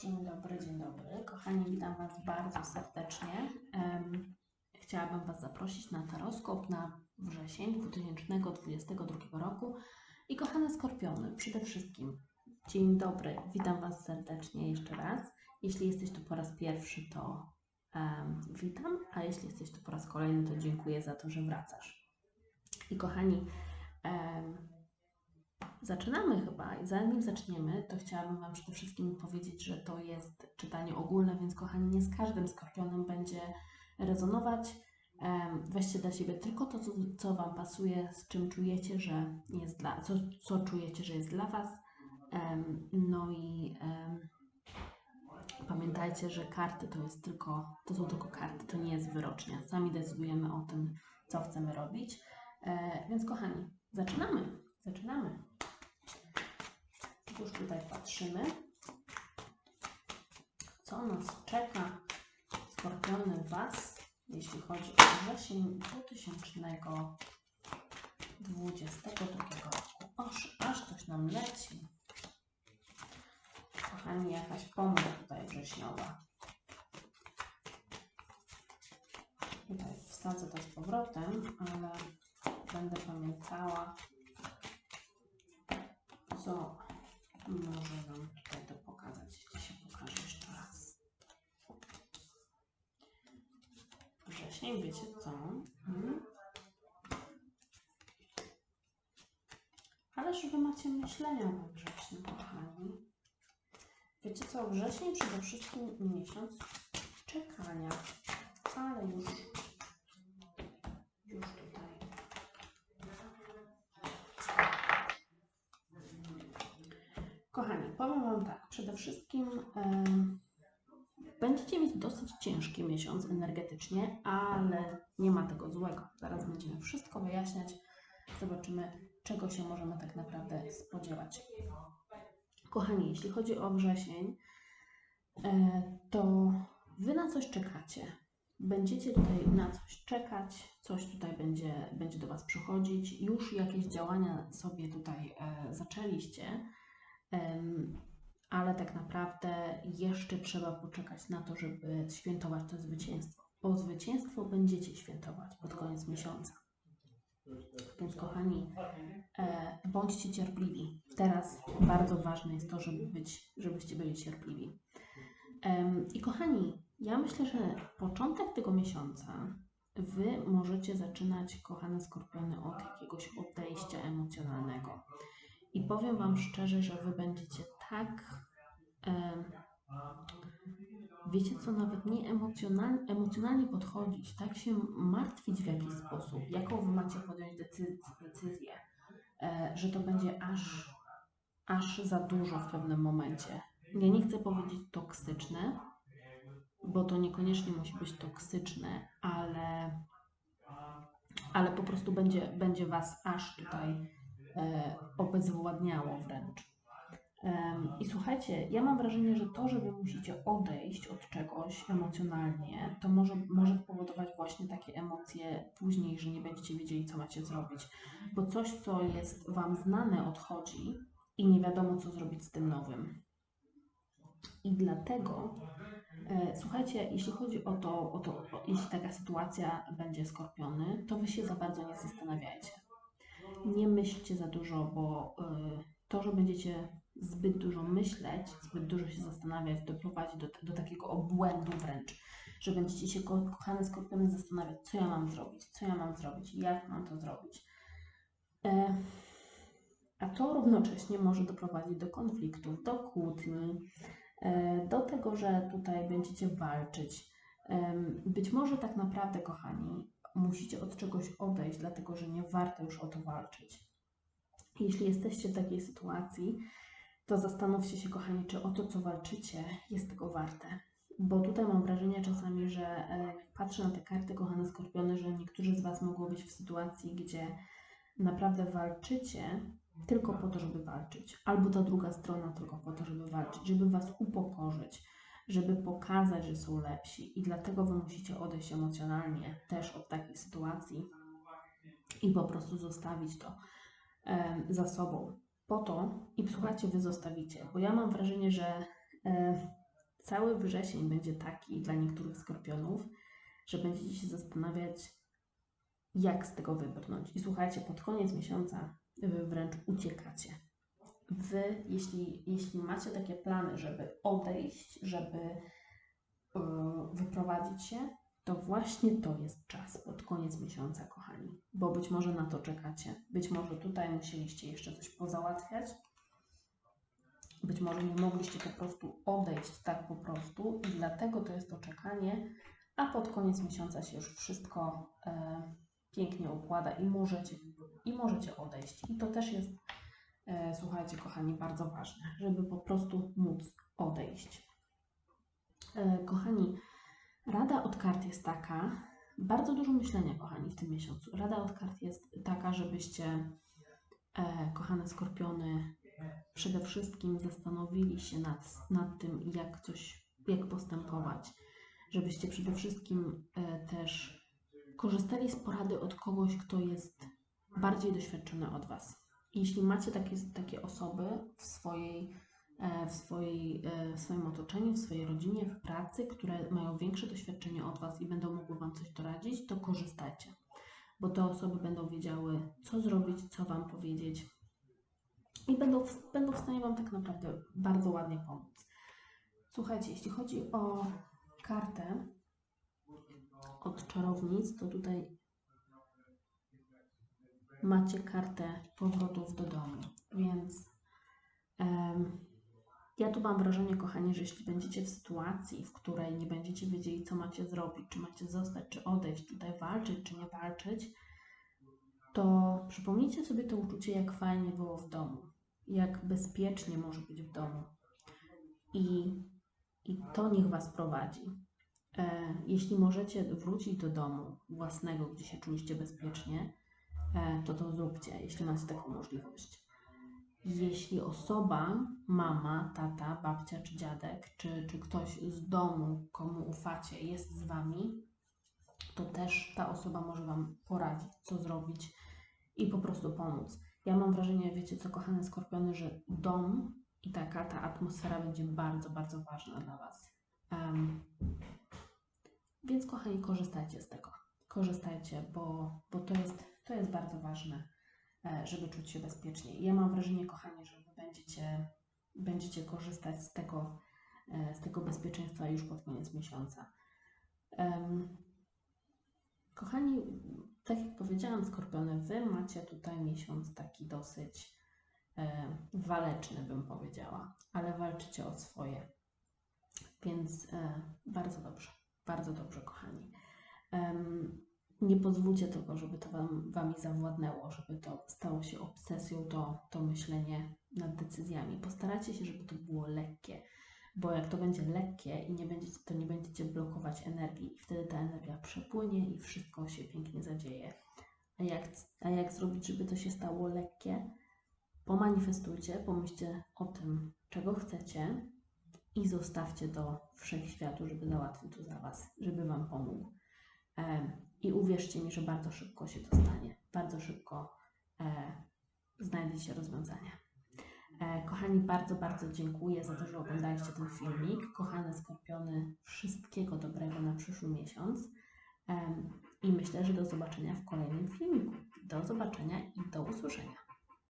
Dzień dobry, dzień dobry. Kochani, witam Was bardzo serdecznie. Chciałabym Was zaprosić na taroskop na wrzesień 2022 roku. I kochane skorpiony, przede wszystkim dzień dobry, witam Was serdecznie jeszcze raz. Jeśli jesteś tu po raz pierwszy, to em, witam, a jeśli jesteś tu po raz kolejny, to dziękuję za to, że wracasz. I kochani, em, Zaczynamy chyba. I zanim zaczniemy, to chciałabym Wam przede wszystkim powiedzieć, że to jest czytanie ogólne, więc kochani, nie z każdym skorpionem będzie rezonować. Weźcie dla siebie tylko to, co, co Wam pasuje, z czym czujecie, że jest dla, co, co czujecie, że jest dla Was. No i pamiętajcie, że karty to jest tylko, to są tylko karty, to nie jest wyrocznia. Sami decydujemy o tym, co chcemy robić. E, Więc kochani, zaczynamy. Zaczynamy. Już tutaj patrzymy, co nas czeka, skorpiony Was, jeśli chodzi o wrzesień 2022 roku. Aż, aż coś nam leci. Kochani, jakaś pomoc tutaj wrześniowa. Tutaj wsadzę to z powrotem, ale będę pamiętała, co może Wam tutaj to pokazać. Jeśli się pokaże jeszcze raz. Wrzesień, wiecie co? Mhm. Ależ Wy macie myślenia we wrześniu, kochani. Wiecie co? Wrzesień przede wszystkim miesiąc czekania. Ale już, już tutaj Kochani, powiem Wam tak, przede wszystkim em, będziecie mieć dosyć ciężki miesiąc energetycznie, ale nie ma tego złego. Zaraz będziemy wszystko wyjaśniać, zobaczymy, czego się możemy tak naprawdę spodziewać. Kochani, jeśli chodzi o wrzesień, e, to Wy na coś czekacie. Będziecie tutaj na coś czekać, coś tutaj będzie, będzie do Was przychodzić. Już jakieś działania sobie tutaj e, zaczęliście. Ale tak naprawdę jeszcze trzeba poczekać na to, żeby świętować to zwycięstwo. Bo zwycięstwo będziecie świętować pod koniec miesiąca. Więc kochani, e, bądźcie cierpliwi. Teraz bardzo ważne jest to, żeby być, żebyście byli cierpliwi. Em, I kochani, ja myślę, że początek tego miesiąca Wy możecie zaczynać, kochane skorpiony, od jakiegoś odejścia emocjonalnego. I powiem Wam szczerze, że Wy będziecie tak, em, wiecie co, nawet nie emocjonalnie podchodzić, tak się martwić w jakiś sposób, jaką Wy macie podjąć decyzję, decyzję e, że to będzie aż, aż za dużo w pewnym momencie. Ja nie chcę powiedzieć toksyczne, bo to niekoniecznie musi być toksyczne, ale, ale po prostu będzie, będzie Was aż tutaj e, obezwładniało wręcz. I słuchajcie, ja mam wrażenie, że to, że wy musicie odejść od czegoś emocjonalnie, to może, może spowodować właśnie takie emocje później, że nie będziecie wiedzieli, co macie zrobić. Bo coś, co jest wam znane, odchodzi i nie wiadomo, co zrobić z tym nowym. I dlatego, e, słuchajcie, jeśli chodzi o to, o to jeśli taka sytuacja będzie skorpiony, to wy się za bardzo nie zastanawiajcie nie myślcie za dużo, bo y, to, że będziecie zbyt dużo myśleć, zbyt dużo się zastanawiać, doprowadzi do, do takiego obłędu wręcz, że będziecie się, ko- kochane skorpiony, zastanawiać, co ja mam zrobić, co ja mam zrobić, jak mam to zrobić. E, a to równocześnie może doprowadzić do konfliktów, do kłótni, e, do tego, że tutaj będziecie walczyć. Być może tak naprawdę, kochani, musicie od czegoś odejść, dlatego że nie warto już o to walczyć. Jeśli jesteście w takiej sytuacji, to zastanówcie się, kochani, czy o to, co walczycie, jest tego warte. Bo tutaj mam wrażenie czasami, że e, jak patrzę na te karty, kochane skorpiony, że niektórzy z Was mogą być w sytuacji, gdzie naprawdę walczycie tylko po to, żeby walczyć, albo ta druga strona tylko po to, żeby walczyć, żeby Was upokorzyć, żeby pokazać, że są lepsi i dlatego Wy musicie odejść emocjonalnie też od takiej sytuacji i po prostu zostawić to em, za sobą. Po to, i słuchajcie, Wy zostawicie, bo ja mam wrażenie, że e, cały wrzesień będzie taki dla niektórych skorpionów, że będziecie się zastanawiać, jak z tego wybrnąć. I słuchajcie, pod koniec miesiąca wy wręcz uciekacie. Wy, jeśli, jeśli macie takie plany, żeby odejść, żeby yy, wyprowadzić się, to właśnie to jest czas pod koniec miesiąca, kochani, bo być może na to czekacie. Być może tutaj musieliście jeszcze coś pozałatwiać. Być może nie mogliście po prostu odejść tak po prostu i dlatego to jest to czekanie, a pod koniec miesiąca się już wszystko e, pięknie układa i możecie, i możecie odejść. I to też jest, e, słuchajcie, kochani, bardzo ważne, żeby po prostu móc odejść. E, kochani, rada od kart jest taka, bardzo dużo myślenia, kochani, w tym miesiącu. Rada od kart jest taka, żebyście, e, kochane skorpiony, przede wszystkim zastanowili się nad, nad tym, jak coś, jak postępować. Żebyście przede wszystkim e, też korzystali z porady od kogoś, kto jest bardziej doświadczony od Was. Jeśli macie takie, takie osoby w, swojej, w, swojej, e, w swoim otoczeniu, w swojej rodzinie, w pracy, które mają większe doświadczenie od Was i będą mogły Wam coś doradzić, to korzystajcie, bo te osoby będą wiedziały, co zrobić, co Wam powiedzieć i będą, będą w stanie Wam tak naprawdę bardzo ładnie pomóc. Słuchajcie, jeśli chodzi o kartę od czarownic, to tutaj macie kartę powrotów do domu, więc ja tu mam wrażenie, kochani, że jeśli będziecie w sytuacji, w której nie będziecie wiedzieli, co macie zrobić, czy macie zostać, czy odejść, tutaj walczyć, czy nie walczyć, to przypomnijcie sobie to uczucie, jak fajnie było w domu, jak bezpiecznie może być w domu. I, i to niech Was prowadzi. E, jeśli możecie wrócić do domu własnego, gdzie się czuliście bezpiecznie, e, to to zróbcie, jeśli macie taką możliwość. Jeśli osoba, mama, tata, babcia czy dziadek, czy, czy ktoś z domu, komu ufacie, jest z Wami, to też ta osoba może Wam poradzić, co zrobić i po prostu pomóc. Ja mam wrażenie, wiecie co, kochane skorpiony, że dom i taka ta atmosfera będzie bardzo, bardzo ważna dla Was. Em, więc kochani, korzystajcie z tego. Korzystajcie, bo, bo to, jest, to jest bardzo ważne, żeby czuć się bezpiecznie. Ja mam wrażenie, kochani, że wy będziecie, będziecie korzystać z tego, e, z tego bezpieczeństwa już pod koniec miesiąca. Kochani, tak jak powiedziałam, skorpiony, wy macie tutaj miesiąc taki dosyć e, waleczny, bym powiedziała, ale walczycie o swoje. Więc e, bardzo dobrze, bardzo dobrze, kochani. Nie pozwólcie tylko, żeby to wam, wami zawładnęło, żeby to stało się obsesją, to, to myślenie nad decyzjami. Postarajcie się, żeby to było lekkie, bo jak to będzie lekkie i nie będziecie, to nie będziecie blokować energii i wtedy ta energia przepłynie i wszystko się pięknie zadzieje. A jak, a jak zrobić, żeby to się stało lekkie? Pomanifestujcie, pomyślcie o tym, czego chcecie i zostawcie to wszechświatu, żeby załatwił to za Was, żeby Wam pomógł. I uwierzcie mi, że bardzo szybko się to stanie. Bardzo szybko e, znajdziecie rozwiązania. E, kochani, bardzo, bardzo dziękuję za to, że oglądaliście ten filmik. Kochane skorpiony, wszystkiego dobrego na przyszły miesiąc. Em, I myślę, że do zobaczenia w kolejnym filmiku. Do zobaczenia i do usłyszenia.